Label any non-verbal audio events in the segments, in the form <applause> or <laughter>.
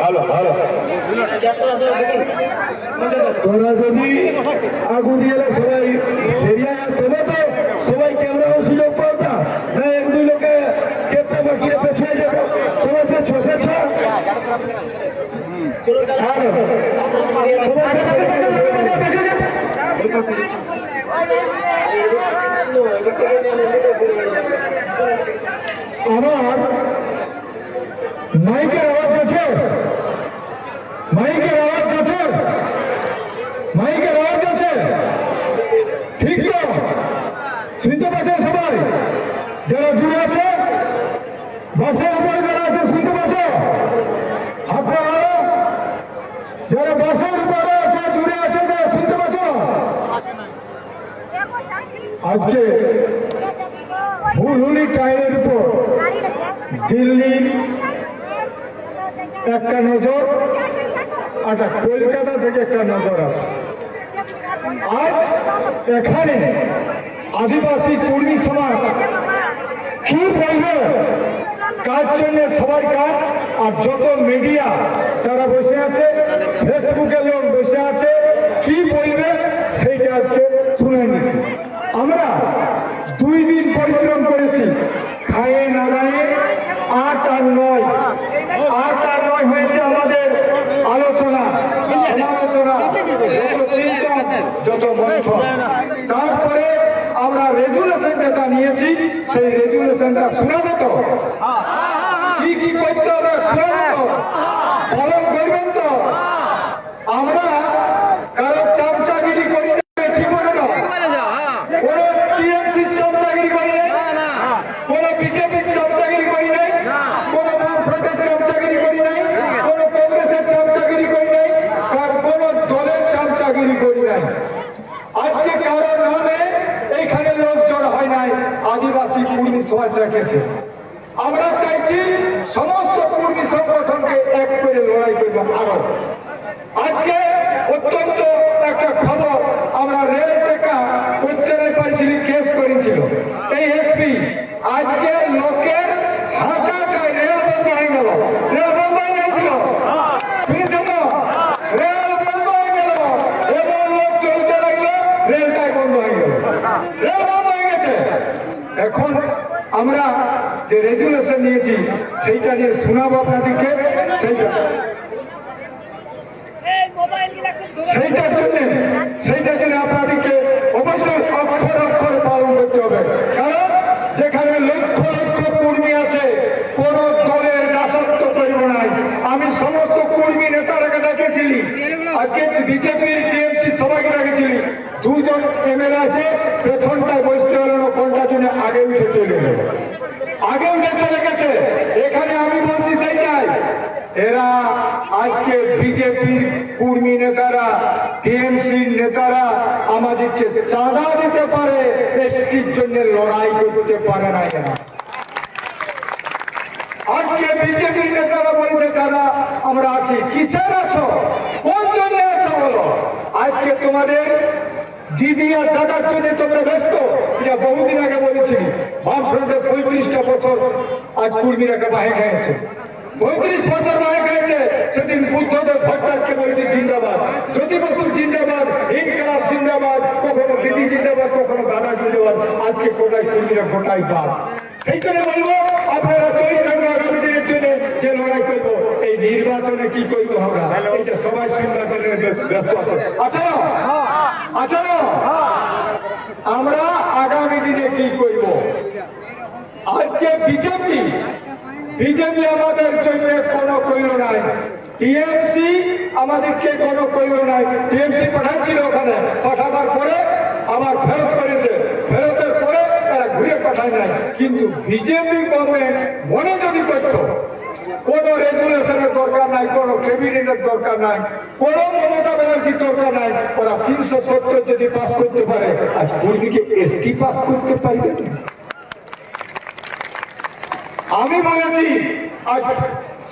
ভালো ভালো। তোরা যদি আগুন দিয়ে সবাই সেরিয়া তোমরা তো সবাই ক্যামেরা সুযোগ পাও না না এক দুই লোকে কেটে বাকি পেছনে যাব সবাই পেছো পেছো ভালো সবাই পেছো যাও আমার মাইকের আওয়াজ আছে মাইকের আওয়াজ আছে মাইকের আওয়াজ আছে ঠিক তো শুনতে পাচ্ছে সবাই যারা দূরে আছে বাসের উপরে যারা আছে শুনতে পাচ্ছ হাত লাগাও যারা বাসের উপরে আছে দূরে আছে যারা শুনতে পাচ্ছ আজকে হুলহুলি টাইলের উপর দিল্লি একটা নজর আচ্ছা কলকাতা থেকে একটা নজর আছে। আজ এখানে আদিবাসী কর্মী সমাজ কি বলবে? কার জন্য সবাই কাজ? আর যত মিডিয়া তারা বসে আছে ফেসবুকে লোক বসে আছে কি বলবে সেইটা আজকে শুনে নিচ্ছি আমরা দুই দিন পরিশ্রম করেছি খায়ে না দাঁড়িয়ে আট আর নয় আট আর নয় হয়েছে আমাদের আলোচনা সমালোচনা যত চিন্তা, যত মন্ত্র তারপরে আমরা রেজুলেশন যেটা নিয়েছি সেই রেজুলেশনটা শোনাবে তো কি কি করতে হবে শোনাবে তো পালন করবেন তো আমরা কারও চামচাগিরি করি না, ঠিক করে না কোন টিএমসি চামচাগিরি করি নাই কোন বিজেপির চামচাগিরি করি নাই কোন বামফ্রন্টের চামচাগিরি করি নাই কোন কংগ্রেসের চামচাগিরি করি নাই আর কোন দলের চামচাগিরি করি নাই আজকে কারও নামে এইখানে লোক জড় হয় নাই আদিবাসী কর্মী রেখেছে। আমরা চাইছি সমস্ত কর্মী সংগঠনকে এক করে লড়াই করব আরও। আজকে অত্যন্ত একটা খবর, আমরা রেল টেকা উত্তরে পাইছিলি কেস করেছিল। এই এসপি, আজকে লোকের হাঁটাটায় রেল বন্ধ হয়ে গেল। রেল বন্ধ হয়ে গেছিল শুনেছেন তো? রেল বন্ধ হয়ে গেল এবং লোক চলতে লাগল রেলটাই বন্ধ হয়ে গেল রেল বন্ধ হয়ে গেছে এখন আমরা যে রেজুলেশন নিয়েছি সেইটা নিয়ে শোনাবো আপনাদেরকে, সেইটা। সেইটার জন্য সেইটার জন্য আপনাদেরকে অবশ্যই অক্ষর অক্ষর পালন করতে হবে। কারণ যেখানে লক্ষ লক্ষ কর্মী আছে, কোন দলের দাসত্ব করব নাই। আমি সমস্ত কর্মী নেতারাকে ডেকেছিলি। আজকে বিজেপির টিএমসি সবাইকে ডেকেছিলি। দুজন এমএলএ আছে, পেছনটায় বসতে হলো না জন্য আগে উঠে চলে গেল? আগে উঠে চলে গেছে এখানে আমি বলছি সেইটাই এরা আজকে বিজেপির কর্মী নেতারা টিএমসির নেতারা আমাদেরকে চাঁদা দিতে পারে এসটির জন্য লড়াই করতে পারে না এরা। আজকে বিজেপির নেতারা বলছে দাদা, আমরা আছি। কিসের আছো? কোন জন্য আছো বলো? আজকে তোমাদের দিদি আর দাদার জন্য তোমরা ব্যস্ত। এটা বহুদিন আগে বলেছিলি। বামফ্রন্টের পঁয়ত্রিশটা বছর আজ কর্মীরাকে বাহে খেয়েছে পঁয়ত্রিশ বছর বাহে খেয়েছে সেদিন বুদ্ধদেব ভট্টাচার্যকে বলেছে জিন্দাবাদ। জ্যোতি বসু জিন্দাবাদ ইনকলাব জিন্দাবাদ কখনো দিদি জিন্দাবাদ কখনো দাদা জিন্দাবাদ আজকে কোটায় কর্মীরা গোটাই বাদ। সেই জন্য বলব আপনারা তৈরি থাকব আগামী দিনের জন্য যে লড়াই করব এই নির্বাচনে কি করব আমরা এইটা সবাই চিন্তা করে ব্যস্ত আছে না আছে না আমরা আগামী দিনে কি করব? আজকে বিজেপি বিজেপি আমাদের জন্য কোনো কইল নাই। টিএমসি আমাদেরকে কোনো কইল নাই। টিএমসি পাঠাচ্ছিল ওখানে, পাঠাবার পরে আবার ফেরত করেছে। ফেরতের পরে তারা ঘুরে পাঠায় নাই। কিন্তু বিজেপি গভর্নমেন্ট, মনে যদি করত, কোন রেগুলেশনের দরকার নাই, কোন ক্যাবিনেটের দরকার নাই, কোন মমতা ব্যানার্জির দরকার নাই, ওরা তিনশো সত্তর যদি পাস করতে পারে, আজ কর্মীকে এসটি পাস করতে পারবে। আমি বলেছি, আজ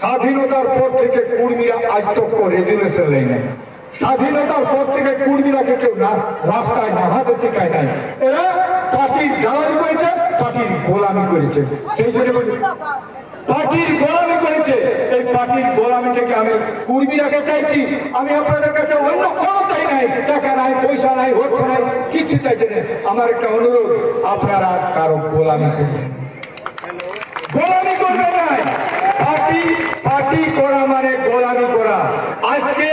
স্বাধীনতার পর থেকে কুর্মীরা আজ তো রেজুলেশন নাই স্বাধীনতার পর থেকে কুর্মীরাকে কেউ না রাস্তায় নামাতে শেখায় নাই এরা পার্টির দালালি করেছে, পার্টির গোলামি করেছে। সেই জন্য পার্টির গোলামি করেছে। এই পার্টির গোলামি থেকে আমি কুর্মীরাকে চাইছি। আমি আপনাদের কাছে অন্য কোনো চাই নাই। টাকা নাই, পয়সা নাই, ভোট নাই কিছু চাইছে না। আমার একটা অনুরোধ, আপনারা কারও গোলামি করবেন। গোলামি করবে নাই পার্টি পার্টি করা মানে গোলামি করা। আজকে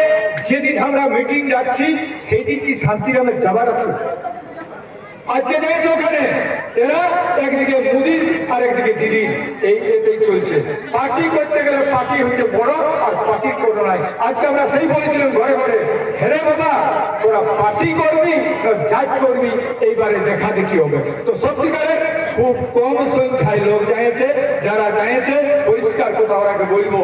যেদিন আমরা মিটিং ডাকছি, সেদিন কি শান্তিরামে যাবার আছে? আজকে দেখেছ ওখানে, এরা একদিকে মোদি আর একদিকে দিদি। এই এতেই চলছে। পার্টি করতে গেলে পার্টি হচ্ছে বড় আর পার্টি কোনো নাই। আজকে আমরা সেই বলেছিলাম ঘরে ঘরে, হেরে বাবা, তোরা পার্টি করবি না জাজ করবি, এইবারে দেখা দেখি হবে। তো সত্যিকারে খুব কম সংখ্যায় লোক যাইছে যারা যাইছে পরিষ্কার কথা ওরাকে বলব।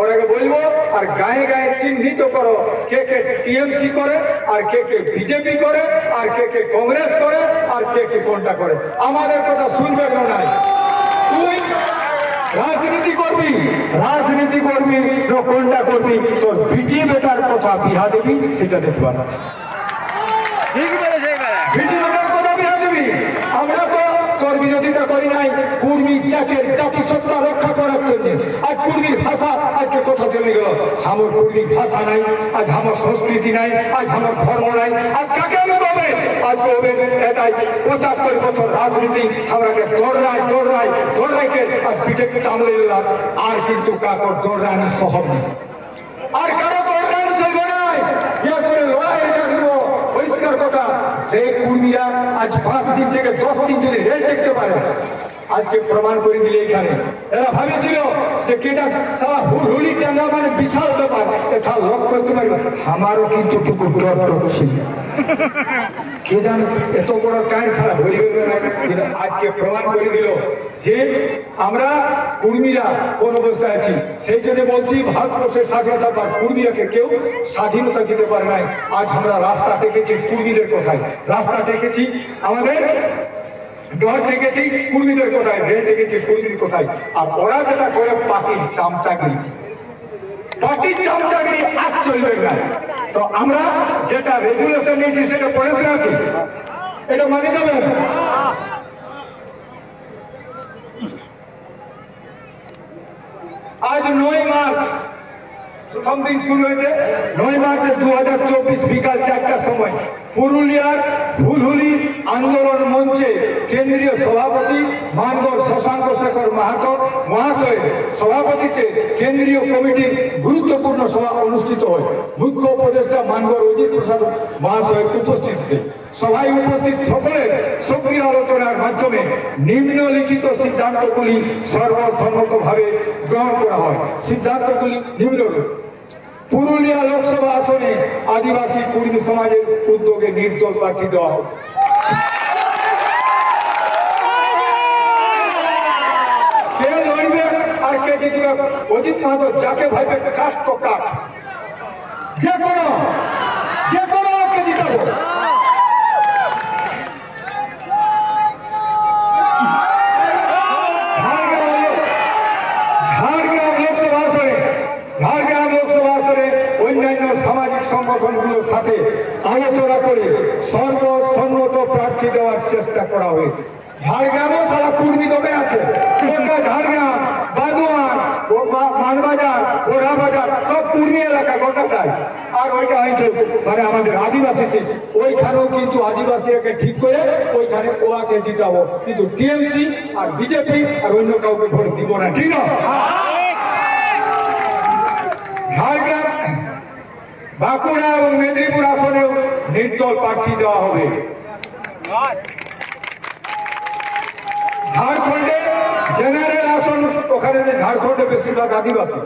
ওরাকে বলব, আর গায়ে গায়ে চিহ্নিত করো, কে কে টিএমসি করে, আর কে কে বিজেপি করে, আর কে কে কংগ্রেস করে, আর কে কে কোনটা করে। আমাদের কথা শুনবে নাই? তুই রাজনীতি করবি? রাজনীতি করবি? কোনটা করবি? তোর বিটি বেটার কথা বিহা দেবি সেটা দেখবার ঠিক বলেছে এবারে বিজেপির কথা বিরোধী দিবি আমরা তো তোর বিরোধিতা করি নাই। কুর্মী জাতির জাতি সত্তা রক্ষা করার জন্য। আজ কুর্মীর ভাষা আজকে কথা চলে গেল? আমার কুর্মীর ভাষা নাই, আজ আমার সংস্কৃতি নাই, আজ আমার ধর্ম নাই। আজ কাকে আমি কবে? আজ কবে? এটাই পঁচাত্তর বছর রাজনীতি আমরাকে দৌড়াই দৌড়াই দৌড়াইকে আর বিজেপি নিলাম। আর কিন্তু কাকর দৌড়ানি সহজ আর কারও দৌড়ানি সহ্য নাই ইয়া করে লড়াই এটা দিব পরিষ্কার সেই কুর্মীরা আজ পাঁচ দিন থেকে দশ দিন যদি রেল দেখতে পারে আজকে প্রমাণ করে দিলে এখানে। এরা ভাবেছিল যে কেটা সারা হুলি টানা মানে বিশাল ব্যাপার। এটা লক্ষ্য করতে পারবে আমারও কিন্তু টুকু ডর ছিল <laughs> কে জানে এত বড় কাজ ছাড়া হয়ে গেল না? কিন্তু আজকে প্রমাণ করে দিল যে আমরা কুর্মীরা কোন অবস্থায় আছি। সেই জন্য বলছি ভারতবর্ষের স্বাধীনতা বা কুর্মীরাকে কেউ স্বাধীনতা দিতে পারে নাই। আজ আমরা রাস্তা দেখেছি কুর্মীদের কোথায়। রাস্তা দেখেছি আমাদের ডর দেখেছি কুর্মীদের কোথায়। রেল দেখেছি কুর্মীর কোথায়। আর ওরা যেটা করে পাখির চামচাগিরি আজ নয় মার্চ শুরু হয়েছে। নয় মার্চ দু হাজার চব্বিশ বিকাল চারটার সময় পুরুলিয়ার ভুলহুলি আন্দোলন মঞ্চে কেন্দ্রীয় সভাপতি মানগর শশাঙ্ক শেখর মাহাতো মহাশয় সভাপতিতে কেন্দ্রীয় কমিটির গুরুত্বপূর্ণ সভা অনুষ্ঠিত হয়। মুখ্য উপদেষ্টা মানগর অজিত প্রসাদ মহাশয় উপস্থিতিতে সভায় উপস্থিত সকলের সক্রিয় আলোচনার মাধ্যমে নিম্নলিখিত সিদ্ধান্তগুলি সর্বসম্মতভাবে গ্রহণ করা হয়। সিদ্ধান্তগুলি নিম্নরূপ। পুরুলিয়া লোকসভা আসনে আদিবাসী কুর্মী সমাজের উদ্যোগে নির্দল প্রার্থী দেওয়া হবে কে লড়বে আর কে জিতবে অজিত মাহাতো যাকে ভাইবে কাঠ তো কাঠ যে কোনো যে কোনো লোককে জিতাবো। ঝাড়গ্রাম ঝাড়গ্রাম সাথে আলোচনা করে সর্বসম্মত প্রার্থী দেওয়ার চেষ্টা করা হয়েছে। ঝাড়গ্রামেও সারা কুর্মী দমে আছে গোটা ঝাড়গ্রাম বাদুয়ান ও মা- মানবাজার ওরা বাজার সব কুর্মী এলাকা গোটাটাই হয়েছে মানে আমাদের আদিবাসী সিট। ওইখানেও কিন্তু আদিবাসীকে ঠিক করে ওইখানে ওয়াকে জিতাবো। কিন্তু টিএমসি আর বিজেপি আর অন্য কাউকে ভোট দিব না, ঠিক ঝাড়গ্রাম, বাঁকুড়া এবং মেদিনীপুর আসনেও নির্দল প্রার্থী দেওয়া হবে। ঝাড়খণ্ডে জেনারেল আসন, ওখানে যে ঝাড়খণ্ডে বেশিরভাগ আদিবাসী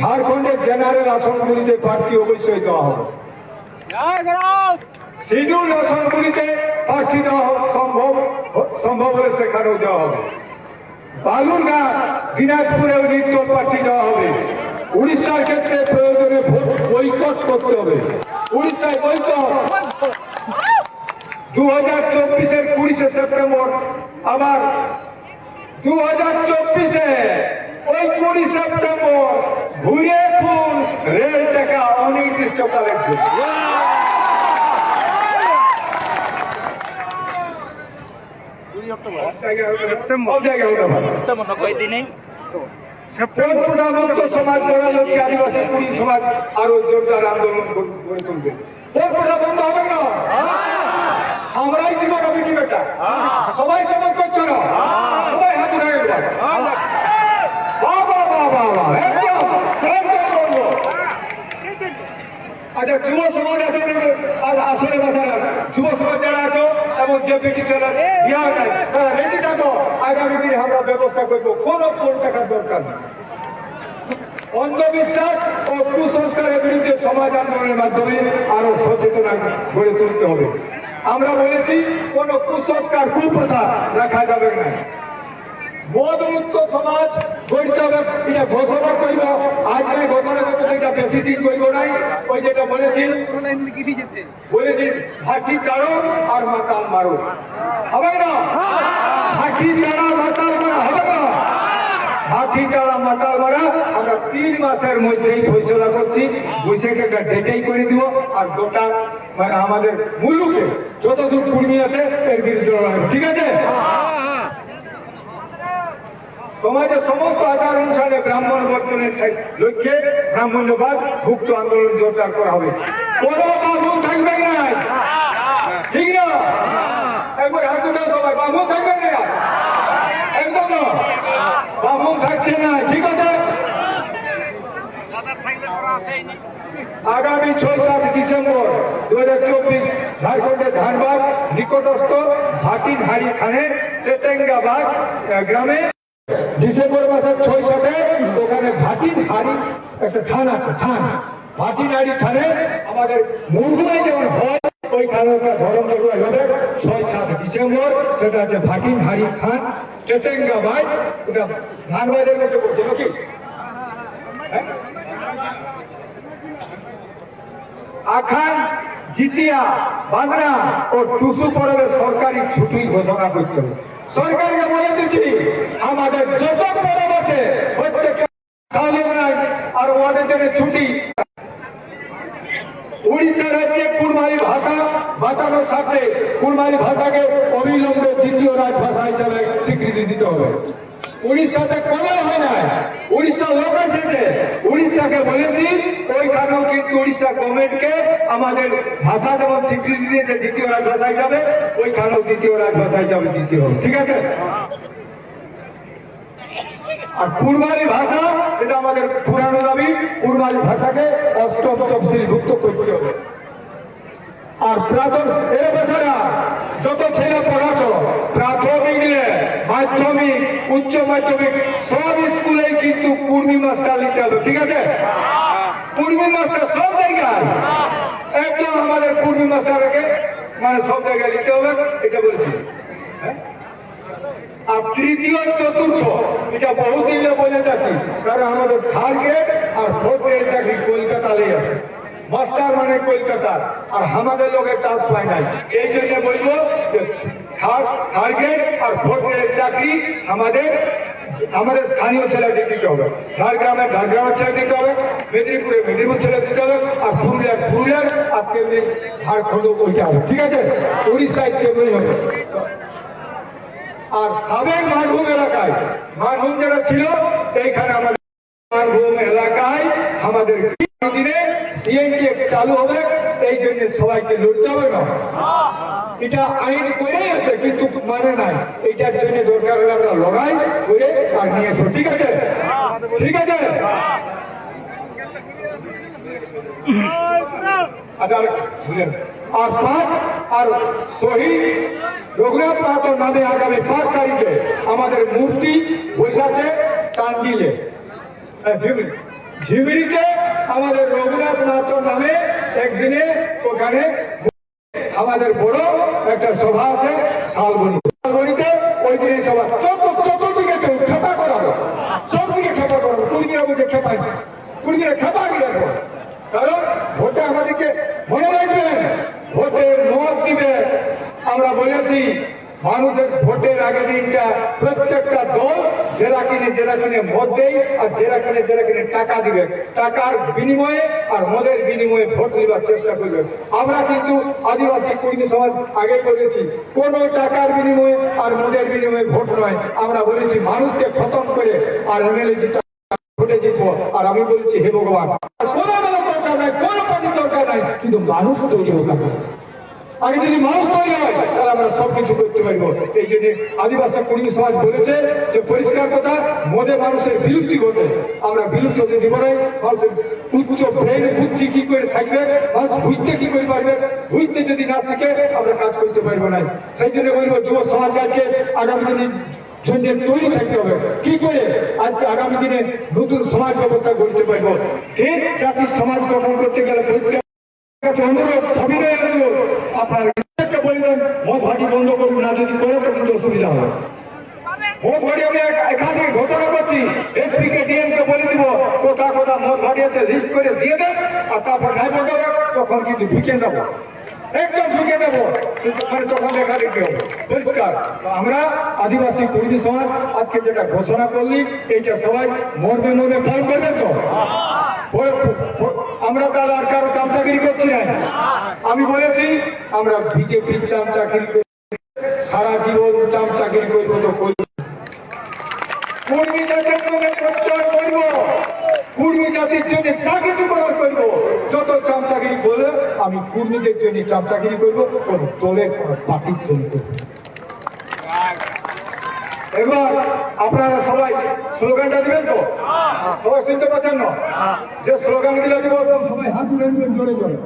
ঝাড়খণ্ডের জেনারেল আসনগুলিতে প্রার্থী অবশ্যই দেওয়া হবে। শিডিউল আসনগুলিতে প্রার্থী সম্ভব সম্ভব হলে সেখানেও দেওয়া হবে। বালুরঘাট দিনাজপুরেও নির্দল প্রার্থী দেওয়া হবে। উড়িষ্যার ক্ষেত্রে প্রয়োজনে বৈকট করতে হবে। উড়িষ্যায় বৈকট! দু হাজার চব্বিশের কুড়িশে সেপ্টেম্বর, আবার দু হাজার চব্বিশে ওই কুড়ি সেপ্টেম্বর টাকা দিনেই কোনটা মুক্ত সমাজ গড়ার লক্ষ্যে আদিবাসী সমাজ আরও জোরদার আন্দোলন গড়ে তুলবে। কোনটা বন্ধ হবে না। আমরাই দিব কমিটি বেটা। সবাই সমাজ করছ না সবাই হাত উঠে গেল বাহ বাহ বাহ বাহ বাহ একদম একদম বলব আচ্ছা যুব সমাজ আছে আর আসলে বাজার যুব সমাজ যারা আছো এবং যে বেটি চলে নাই তারা রেডি থাকো। আগামী দিনে আমরা ব্যবস্থা করব। কোনো কোন টাকার দরকার নেই। অন্ধবিশ্বাস ও কুসংস্কারের বিরুদ্ধে সমাজ আন্দোলনের মাধ্যমে আরও সচেতনা গড়ে তুলতে হবে। আমরা বলেছি কোন কুসংস্কার কুপ্রথা রাখা যাবে না। মদ মুক্ত সমাজ গড়তে হবে। এটা ঘোষণা করব। আজকে ঘোষণা করব এটা বেশি দিন করব নাই। যেটা বলেছি বলেছি হাঁটি কারও আর মাতাল মারো। হবে না? হাঁটি কারা মাতাল মারা, হবে না? হাঁটি কারা মাতাল মারা, আমরা তিন মাসের মধ্যেই ফয়সলা করছি। বৈশাখে একটা ডেটেই করে দিব। আর গোটা মানে আমাদের মুলুকে যতদূর কুর্মী আছে, এর বিরুদ্ধে ঠিক আছে? সমাজের সমস্ত আচার অনুসারে ব্রাহ্মণ বর্তনের লক্ষ্যে ব্রাহ্মণ্যবাদ ভুক্ত আন্দোলন জোরদার করা হবে। কোনো বাবু থাকবে না। ঠিক না? একবার হাত উঠে সবাই। বাবু থাকবে না। একদম না। বাবু থাকছে না। ঠিক আছে? আগামী ছয় সাত ডিসেম্বর দু হাজার চব্বিশ ঝাড়খণ্ডের ধানবাদ নিকটস্থ ভাটিনহারি খানের চেটেঙ্গাবাদ আহ, গ্রামে ডিসেম্বর মাসের ছয় সাথে ওখানে ভাটিন হাড়ি, একটা থান আছে, থান। ভাটিন হাড়ি থানে আমাদের মুরগুলাই যেমন হয় ওইখানে একটা ধরম হবে ছয় সাত ডিসেম্বর, সেটা হচ্ছে ভাটিন হাড়ি খান টেটেঙ্গা ভাই ওটা ধানবাদের মধ্যে করছে নাকি? হ্যাঁ? আখান, জিতিয়া বাংলা ও টুসু পরবের সরকারি ছুটি ঘোষণা করতে সরকারকে বলে দিচ্ছি, আমাদের যত পরব আছে, প্রত্যেকে কালো নাই আর ওয়ার্ডের জন্য ছুটি। উড়িষ্যা রাজ্যে কুড়মালি ভাষা বাঁচানোর সাথে কুড়মালি ভাষাকে অবিলম্বে দ্বিতীয় রাজভাষা হিসাবে স্বীকৃতি দিতে হবে। উড়িষ্যাতে কোনো হয় না উড়িষ্যা লোক এসেছে। উড়িষ্যাকে বলেছি ওইখানেও কিন্তু উড়িষ্যা গভর্নমেন্টকে আমাদের ভাষা যেমন স্বীকৃতি দিয়েছে, দ্বিতীয় রাজভাষা হিসাবে ওইখানেও দ্বিতীয় রাজভাষা হিসাবে দ্বিতীয় ঠিক আছে? আর কুরবানি ভাষা, এটা আমাদের পুরানো দাবি। কুরবানি ভাষাকে অষ্টম তফসিলভুক্ত করতে হবে। আর প্রাথমিক এ বেচারা যত ছেলে মাধ্যমিক উচ্চ মাধ্যমিক সব স্কুলেই কিন্তু কুর্মি মাস্টার নিতে হবে, ঠিক আছে? কুর্মি মাস্টার সব জায়গায়। একদম আমাদের কুর্মি মাস্টারকে মানে সব জায়গায় নিতে হবে, এটা বলছি। হ্যাঁ? আর তৃতীয়, চতুর্থ, এটা বহুদিন বলে যাচ্ছি, কারণ আমাদের থার্ড গ্রেড আর ফোর্থ গ্রেড চাকরি কলকাতাতেই আছে। মাস্টার মানে কলকাতার, আর আমাদের লোকের চাষ পায় নাই। এই জন্য বলব যে থার্ড আর ভোটের চাকরি আমাদের আমাদের স্থানীয় ছেলেদের দিতে হবে। ঝাড়গ্রামে ঝাড়গ্রামের ছেলে দিতে হবে, মেদিনীপুরে মেদিনীপুর ছেলে দিতে হবে, আর পুরুলিয়ার পুরুলিয়ার আর তেমনি ঝাড়খণ্ড ওইটা হবে, ঠিক আছে? উড়িষ্যায় তেমনি হবে। আর সাবেক মানভূম এলাকায় মানভূম যারা ছিল, এইখানে আমাদের মানভূম এলাকায় আমাদের দিনে সিএনডি চালু হবে। এই জন্য সবাইকে লড়তে হবে না। এটা আইন করেই আছে কিন্তু মানে নাই। এটার জন্য দরকার হলে আমরা লড়াই করে আর নিয়ে আসব ঠিক আছে? ঠিক আছে? আচ্ছা, আর পাঁচ আর শহীদ রঘুনাথ মাহাতোর নামে আগামী পাঁচ তারিখে আমাদের মূর্তি টাঙ্গিলে। হ্যাঁ, ঝিমিরি। ঝিমিরিতে আমাদের রঘুনাথ মাহাতোর নামে একদিনে ওখানে আমাদের বড় একটা সভা আছে, শালবনি। শালবনিতে ওই দিনে সভা। চত চতুর্দিকে খেপা করাবো চতুর্দিকে খেপা করাবো কুড়িয়ে বুঝে খেপাই কুড়িয়ে খেপা গিয়ে রাখব। কারণ ভোটে আমাদেরকে মনে রাখবেন ভোটে মত দিবে আমরা বলেছি মানুষের ভোটের আগে দিনটা প্রত্যেকটা দল জেরা কিনে জেরা কিনে মদ দেয় আর জেরা কিনে জেরা কিনে টাকা দিবে। টাকার বিনিময়ে আর মদের বিনিময়ে ভোট নেবার চেষ্টা করবে। আমরা কিন্তু আদিবাসী কর্মী সমাজ আগে করেছি। কোন টাকার বিনিময়ে আর মদের বিনিময়ে ভোট নয়। আমরা বলেছি, মানুষকে খতম করে আর এমএলএ ভোটে জিতবো। আর আমি বলছি, হে ভগবান, আর কোনো দরকার নাই, কোনো পার্টির দরকার নাই। কিন্তু মানুষ তৈরি আমরা। আগে যদি মানুষ তৈরি হয়, তাহলে আমরা সবকিছু করতে পারব। এই জন্য আদিবাসী কর্মী সমাজ বলেছে যে, পরিষ্কার কথা, মদে মানুষের বিলুপ্তি ঘটে। আমরা বিলুপ্তি হতে দিব না। মানুষের উচ্চ ব্রেন বুদ্ধি কি করে থাকবে? মানুষ বুঝতে কি করে পারবে? বুঝতে যদি না শিখে, আমরা কাজ করতে পারব না। সেই জন্য বলব, যুব সমাজ আজকে আগামী দিনে জন্য তৈরি থাকতে হবে। কি করে? আজকে আগামী দিনে নতুন সমাজ ব্যবস্থা করতে পারব। দেশ জাতির সমাজ গঠন করতে গেলে পরিষ্কার অনুরোধ সবিনয় অনুরোধ। আপনার বলবেন মদ ভাটি বন্ধ করুন না যদি করে তো অসুবিধা হবে। ঘোষণা করছি বলে দিব, কোথা লিস্ট করে দিয়ে আর তারপর তখন মানে আমরা আদিবাসী কর্মী সমাজ, আজকে যেটা ঘোষণা করলি, এইটা সবাই মর্মে মর্মে পালন করবেন তো? আমরা তাহলে আর কারও চামচাগিরি করছি না। আমি বলেছি, আমরা বিজেপির চামচাগিরি করি। সারা জীবন চামচাগিরি করব তো করব। কর্মী জন্য প্রচার করব। কর্মী কিছু যত আমি জন্য কোন দলের পার্টির জন্য এবার আপনারা সবাই স্লোগানটা দিবেন তো? সবাই শুনতে পাচ্ছেন না? যে স্লোগানগুলো দিব সবাই হাত তুলে দিবেন জোরে জোরে।